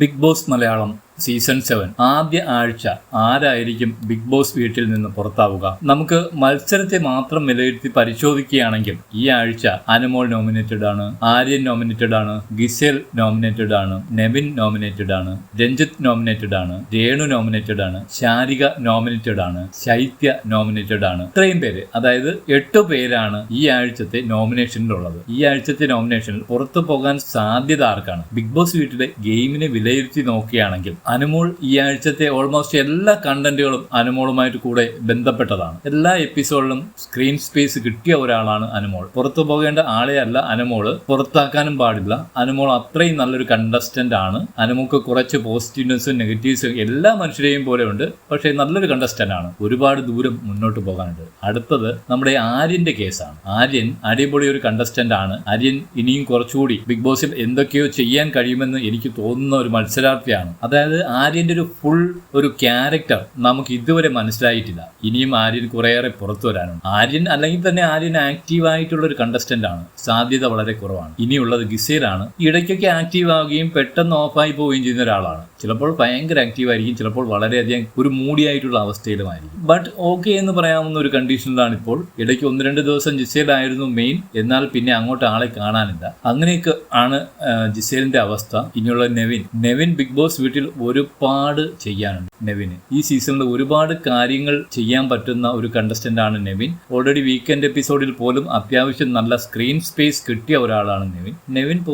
Bigg Boss Malayalam. Season seven. ആദ്യ ആഴ്ച ആരായിരിക്കും ബിഗ് ബോസ് വീട്ടിൽ നിന്ന് പുറത്താവുക? നമുക്ക് മത്സരത്തെ മാത്രം വിലയിരുത്തി പരിശോധിക്കുകയാണെങ്കിൽ ഈ ആഴ്ച അനമോൾ നോമിനേറ്റഡ് ആണ് ആര്യൻ നോമിനേറ്റഡ് ആണ് ഗിസേൽ നോമിനേറ്റഡ് ആണ് നെവിൻ നോമിനേറ്റഡ് ആണ് രഞ്ജിത്ത് നോമിനേറ്റഡ് ആണ് രേണു നോമിനേറ്റഡ് ആണ് ശാരിക നോമിനേറ്റഡ് ആണ് ശൈത്യ നോമിനേറ്റഡ് ആണ്. ഇത്രയും പേര് അതായത് എട്ട് പേരാണ് ഈ ആഴ്ചത്തെ നോമിനേഷനിലുള്ളത് ഈ ആഴ്ചത്തെ നോമിനേഷനിൽ പുറത്തു പോകാൻ സാധ്യത ആർക്കാണ്? ബിഗ് ബോസ് വീട്ടിലെ ഗെയിമിനെ വിലയിരുത്തി നോക്കുകയാണെങ്കിൽ അനുമോൾ ഈ ആഴ്ചത്തെ ഓൾമോസ്റ്റ് എല്ലാ കണ്ടന്റുകളും അനുമോളുമായിട്ട് കൂടെ ബന്ധപ്പെട്ടതാണ്. എല്ലാ എപ്പിസോഡിലും സ്ക്രീൻ സ്പേസ് കിട്ടിയ ഒരാളാണ് അനുമോൾ. പുറത്തു പോകേണ്ട ആളെ അല്ല അനുമോൾ. പുറത്താക്കാനും പാടില്ല. അനുമോൾ അത്രയും നല്ലൊരു കണ്ടസ്റ്റന്റ് ആണ്. അനുമോൾക്ക് കുറച്ച് പോസിറ്റീവ്നെസ്സും നെഗറ്റീവ്സും എല്ലാ മനുഷ്യരെയും പോലെ ഉണ്ട്. പക്ഷേ നല്ലൊരു കണ്ടസ്റ്റന്റ് ആണ്. ഒരുപാട് ദൂരം മുന്നോട്ട് പോകാനുണ്ട്. അടുത്തത് നമ്മുടെ ആര്യന്റെ കേസാണ്. ആര്യൻ അടിപൊളി ഒരു കണ്ടസ്റ്റന്റ് ആണ്. ആര്യൻ ഇനിയും കുറച്ചുകൂടി ബിഗ് ബോസിൽ എന്തൊക്കെയോ ചെയ്യാൻ കഴിയുമെന്ന് എനിക്ക് തോന്നുന്ന ഒരു മത്സരാർത്ഥിയാണ്. അതായത് ആര്യന്റെ ഒരു ഫുൾ ഒരു ക്യാരക്ടർ നമുക്ക് ഇതുവരെ മനസ്സിലായിട്ടില്ല. ഇനിയും ആര്യൻ കുറേയേറെ പുറത്തു വരാനുണ്ട്. ആര്യൻ അല്ലെങ്കിൽ തന്നെ ആര്യൻ ആക്റ്റീവ് ആയിട്ടുള്ള ഒരു കണ്ടസ്റ്റന്റ് ആണ്. സാധ്യത വളരെ കുറവാണ്. ഇനിയുള്ളത് ഗിസേലാണ്. ഇടയ്ക്കൊക്കെ ആക്റ്റീവ് ആവുകയും പെട്ടെന്ന് ഓഫായി പോവുകയും ചെയ്യുന്ന ഒരാളാണ്. ചിലപ്പോൾ ഭയങ്കര ആക്റ്റീവ് ആയിരിക്കും. ചിലപ്പോൾ വളരെയധികം ഒരു മൂടിയായിട്ടുള്ള അവസ്ഥയിലുമായിരിക്കും. ബട്ട് ഓക്കെ എന്ന് പറയാവുന്ന ഒരു കണ്ടീഷനിലാണ് ഇപ്പോൾ. ഇടയ്ക്ക് ഒന്ന് രണ്ട് ദിവസം ജിസേലായിരുന്നു മെയിൻ എന്നാൽ പിന്നെ അങ്ങോട്ട് ആളെ കാണാനില്ല. അങ്ങനെയൊക്കെ ആണ് ജിസേലിന്റെ അവസ്ഥ. ഇനിയുള്ള നെവിൻ. നെവിൻ ബിഗ് ബോസ് വീട്ടിൽ ഒരുപാട് ചെയ്യാനുണ്ട്. നെവിന്. ഈ സീസണിൽ ഒരുപാട് കാര്യങ്ങൾ ചെയ്യാൻ പറ്റുന്ന ഒരു കണ്ടസ്റ്റന്റ് ആണ് നെവിൻ. ഓൾറെഡി വീക്കെൻഡ് എപ്പിസോഡിൽ പോലും അത്യാവശ്യം നല്ല സ്ക്രീൻ സ്പേസ് കിട്ടിയ ഒരാളാണ് നെവിൻ. നെവിൻ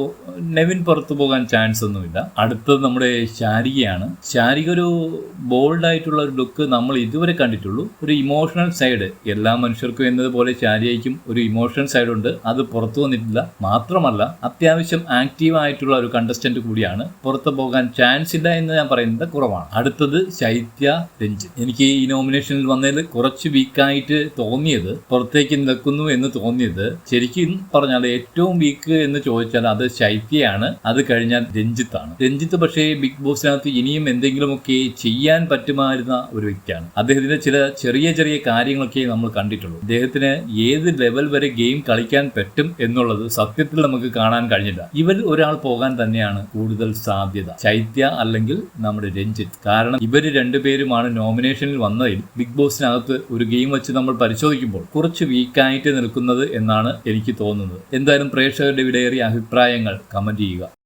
നെവിൻ പുറത്തു പോകാൻ ചാൻസ് ഒന്നുമില്ല. അടുത്തത് നമ്മുടെ ശാരികയാണ്. ശാരിക ഒരു ബോൾഡ് ആയിട്ടുള്ള ഒരു ലുക്ക് നമ്മൾ ഇതുവരെ കണ്ടിട്ടുള്ളൂ. ഒരു ഇമോഷണൽ സൈഡ് എല്ലാ മനുഷ്യർക്കും എന്നതുപോലെ ശാരികയ്ക്കും ഒരു ഇമോഷണൽ സൈഡ് ഉണ്ട്. അത് പുറത്തു വന്നിട്ടില്ല. മാത്രമല്ല അത്യാവശ്യം ആക്റ്റീവ് ആയിട്ടുള്ള ഒരു കണ്ടസ്റ്റന്റ് കൂടിയാണ്. പുറത്തു പോകാൻ ചാൻസ് ഇല്ല എന്ന് ഞാൻ പറയുന്നത് കുറവാണ്. അടുത്തത് ശൈത്യ രഞ്ജിത്ത് എനിക്ക് ഈ നോമിനേഷനിൽ വന്നതിൽ കുറച്ച് വീക്കായിട്ട് തോന്നിയത് പുറത്തേക്ക് നിൽക്കുന്നു എന്ന് തോന്നിയത് ശരിക്കും പറഞ്ഞാൽ ഏറ്റവും വീക്ക് എന്ന് ചോദിച്ചാൽ അത് ശൈത്യയാണ് അത് കഴിഞ്ഞാൽ രഞ്ജിത്താണ്. രഞ്ജിത്ത് പക്ഷേ ബിഗ് ബോസിനകത്ത് ഇനിയും എന്തെങ്കിലുമൊക്കെ ചെയ്യാൻ പറ്റുമായിരുന്ന ഒരു വ്യക്തിയാണ്. അദ്ദേഹത്തിന്റെ ചില ചെറിയ ചെറിയ കാര്യങ്ങളൊക്കെ നമ്മൾ കണ്ടിട്ടുള്ളൂ. അദ്ദേഹത്തിന് ഏത് ലെവൽ വരെ ഗെയിം കളിക്കാൻ പറ്റും എന്നുള്ളത് സത്യത്തിൽ നമുക്ക് കാണാൻ കഴിഞ്ഞില്ല. ഇവരിൽ ഒരാൾ പോകാൻ തന്നെയാണ് കൂടുതൽ സാധ്യത. ചൈത്യ അല്ലെങ്കിൽ നമ്മുടെ രഞ്ജിത്ത്. കാരണം ഇവർ രണ്ടുപേരുമാണ് നോമിനേഷനിൽ വന്നതിൽ ബിഗ് ബോസിനകത്ത് ഒരു ഗെയിം വെച്ച് നമ്മൾ പരിശോധിക്കുമ്പോൾ കുറച്ച് വീക്കായിട്ട് നിൽക്കുന്നത് എന്നാണ് എനിക്ക് തോന്നുന്നത്. എന്തായാലും പ്രേക്ഷകരുടെ വിലയേറിയ അഭിപ്രായങ്ങൾ കമന്റ് ചെയ്യുക.